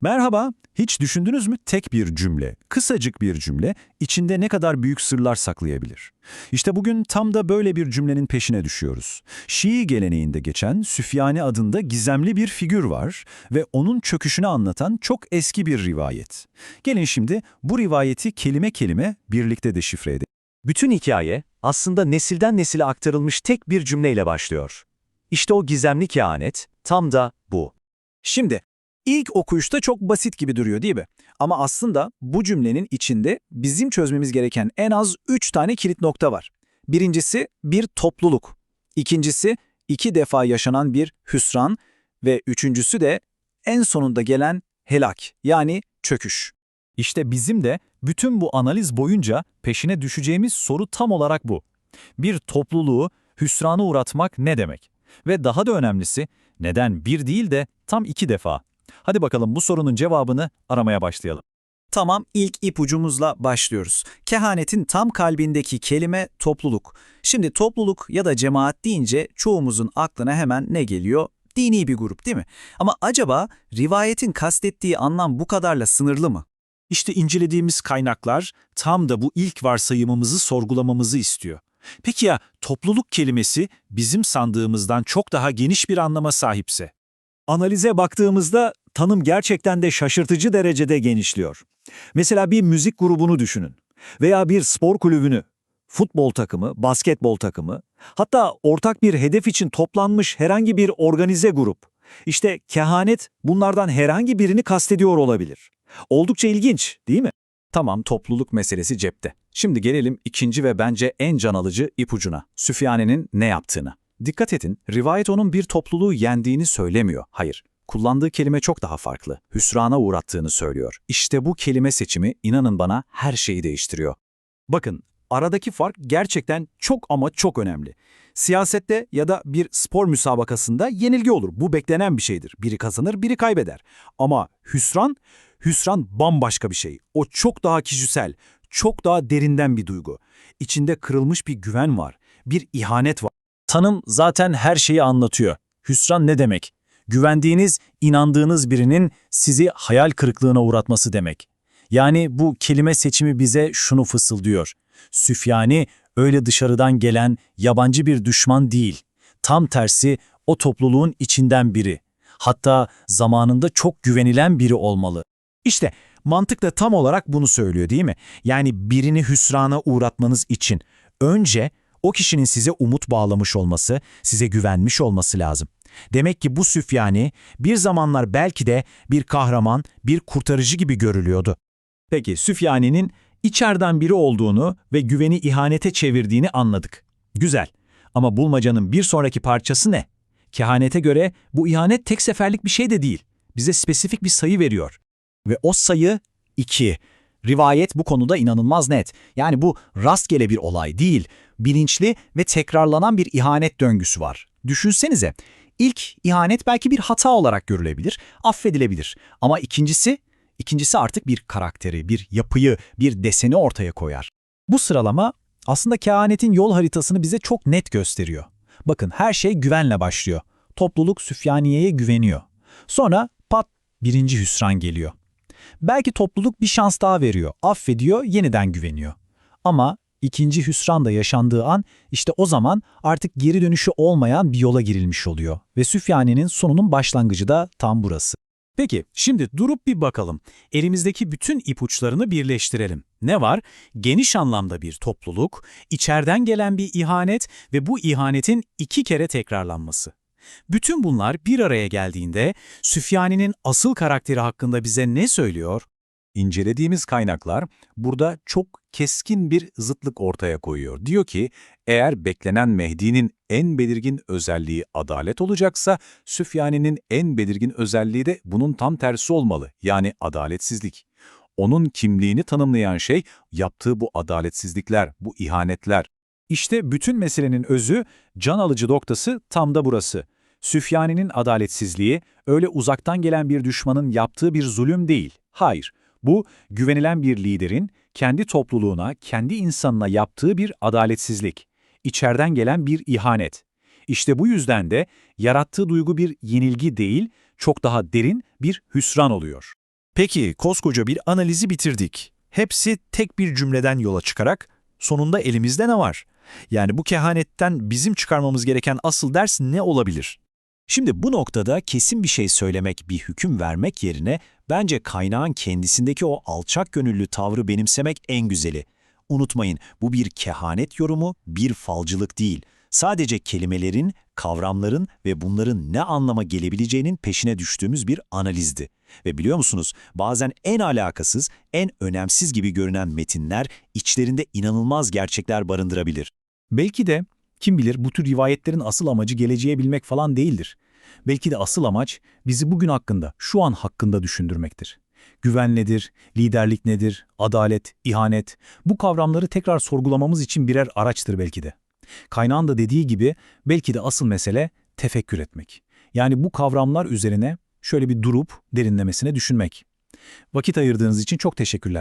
Merhaba, hiç düşündünüz mü tek bir cümle, kısacık bir cümle, içinde ne kadar büyük sırlar saklayabilir? İşte bugün tam da böyle bir cümlenin peşine düşüyoruz. Şii geleneğinde geçen Süfyani adında gizemli bir figür var ve onun çöküşünü anlatan çok eski bir rivayet. Gelin şimdi bu rivayeti kelime kelime birlikte deşifre edelim. Bütün hikaye aslında nesilden nesile aktarılmış tek bir cümleyle başlıyor. İşte o gizemli kehanet tam da bu. Şimdi, ilk okuyuşta çok basit gibi duruyor değil mi? Ama aslında bu cümlenin içinde bizim çözmemiz gereken en az üç tane kilit nokta var. Birincisi bir topluluk. İkincisi iki defa yaşanan bir hüsran ve üçüncüsü de en sonunda gelen helak yani çöküş. İşte bizim de bütün bu analiz boyunca peşine düşeceğimiz soru tam olarak bu. Bir topluluğu hüsrana uğratmak ne demek? Ve daha da önemlisi, neden bir değil de tam iki defa? Hadi bakalım bu sorunun cevabını aramaya başlayalım. Tamam, ilk ipucumuzla başlıyoruz. Kehanetin tam kalbindeki kelime topluluk. Şimdi topluluk ya da cemaat deyince çoğumuzun aklına hemen ne geliyor? Dini bir grup değil mi? Ama acaba rivayetin kastettiği anlam bu kadarla sınırlı mı? İşte incelediğimiz kaynaklar tam da bu ilk varsayımımızı sorgulamamızı istiyor. Peki ya topluluk kelimesi bizim sandığımızdan çok daha geniş bir anlama sahipse? Analize baktığımızda tanım gerçekten de şaşırtıcı derecede genişliyor. Mesela bir müzik grubunu düşünün veya bir spor kulübünü, futbol takımı, basketbol takımı, hatta ortak bir hedef için toplanmış herhangi bir organize grup. İşte kehanet bunlardan herhangi birini kastediyor olabilir. Oldukça ilginç, değil mi? Tamam, topluluk meselesi cepte. Şimdi gelelim ikinci ve bence en can alıcı ipucuna. Süfyane'nin ne yaptığını. Dikkat edin, rivayet onun bir topluluğu yendiğini söylemiyor. Hayır, kullandığı kelime çok daha farklı. Hüsrana uğrattığını söylüyor. İşte bu kelime seçimi inanın bana her şeyi değiştiriyor. Bakın, aradaki fark gerçekten çok ama çok önemli. Siyasette ya da bir spor müsabakasında yenilgi olur. Bu beklenen bir şeydir. Biri kazanır, biri kaybeder. Ama hüsran, hüsran bambaşka bir şey. O çok daha kişisel, çok daha derinden bir duygu. İçinde kırılmış bir güven var, bir ihanet var. Tanım zaten her şeyi anlatıyor. Hüsran ne demek? Güvendiğiniz, inandığınız birinin sizi hayal kırıklığına uğratması demek. Yani bu kelime seçimi bize şunu fısıldıyor. Süfyani öyle dışarıdan gelen yabancı bir düşman değil. Tam tersi o topluluğun içinden biri. Hatta zamanında çok güvenilen biri olmalı. İşte mantık da tam olarak bunu söylüyor değil mi? Yani birini hüsrana uğratmanız için önce o kişinin size umut bağlamış olması, size güvenmiş olması lazım. Demek ki bu Süfyani bir zamanlar belki de bir kahraman, bir kurtarıcı gibi görülüyordu. Peki Süfyani'nin içeriden biri olduğunu ve güveni ihanete çevirdiğini anladık. Güzel. Ama bulmacanın bir sonraki parçası ne? Kehanete göre bu ihanet tek seferlik bir şey de değil. Bize spesifik bir sayı veriyor. Ve o sayı 2. Rivayet bu konuda inanılmaz net. Yani bu rastgele bir olay değil. Bilinçli ve tekrarlanan bir ihanet döngüsü var. Düşünsenize, ilk ihanet belki bir hata olarak görülebilir, affedilebilir. Ama ikincisi, ikincisi artık bir karakteri, bir yapıyı, bir deseni ortaya koyar. Bu sıralama aslında kehanetin yol haritasını bize çok net gösteriyor. Bakın her şey güvenle başlıyor. Topluluk Süfyaniye'ye güveniyor. Sonra pat birinci hüsran geliyor. Belki topluluk bir şans daha veriyor, affediyor, yeniden güveniyor. Ama ikinci hüsran da yaşandığı an işte o zaman artık geri dönüşü olmayan bir yola girilmiş oluyor. Ve Süfyani'nin sonunun başlangıcı da tam burası. Peki, şimdi durup bir bakalım. Elimizdeki bütün ipuçlarını birleştirelim. Ne var? Geniş anlamda bir topluluk, içeriden gelen bir ihanet ve bu ihanetin iki kere tekrarlanması. Bütün bunlar bir araya geldiğinde Süfyani'nin asıl karakteri hakkında bize ne söylüyor? İncelediğimiz kaynaklar burada çok keskin bir zıtlık ortaya koyuyor. Diyor ki, eğer beklenen Mehdi'nin en belirgin özelliği adalet olacaksa, Süfyani'nin en belirgin özelliği de bunun tam tersi olmalı, yani adaletsizlik. Onun kimliğini tanımlayan şey, yaptığı bu adaletsizlikler, bu ihanetler. İşte bütün meselenin özü, can alıcı noktası tam da burası. Süfyani'nin adaletsizliği öyle uzaktan gelen bir düşmanın yaptığı bir zulüm değil. Hayır, bu güvenilen bir liderin kendi topluluğuna, kendi insanına yaptığı bir adaletsizlik. İçeriden gelen bir ihanet. İşte bu yüzden de yarattığı duygu bir yenilgi değil, çok daha derin bir hüsran oluyor. Peki koskoca bir analizi bitirdik. Hepsi tek bir cümleden yola çıkarak sonunda elimizde ne var? Yani bu kehanetten bizim çıkarmamız gereken asıl ders ne olabilir? Şimdi bu noktada kesin bir şey söylemek, bir hüküm vermek yerine bence kaynağın kendisindeki o alçak gönüllü tavrı benimsemek en güzeli. Unutmayın bu bir kehanet yorumu, bir falcılık değil. Sadece kelimelerin, kavramların ve bunların ne anlama gelebileceğinin peşine düştüğümüz bir analizdi. Ve biliyor musunuz bazen en alakasız, en önemsiz gibi görünen metinler içlerinde inanılmaz gerçekler barındırabilir. Belki de kim bilir bu tür rivayetlerin asıl amacı geleceğe bilmek falan değildir. Belki de asıl amaç bizi bugün hakkında, şu an hakkında düşündürmektir. Güven nedir, liderlik nedir, adalet, ihanet, bu kavramları tekrar sorgulamamız için birer araçtır belki de. Kaynağın da dediği gibi belki de asıl mesele tefekkür etmek. Yani bu kavramlar üzerine şöyle bir durup derinlemesine düşünmek. Vakit ayırdığınız için çok teşekkürler.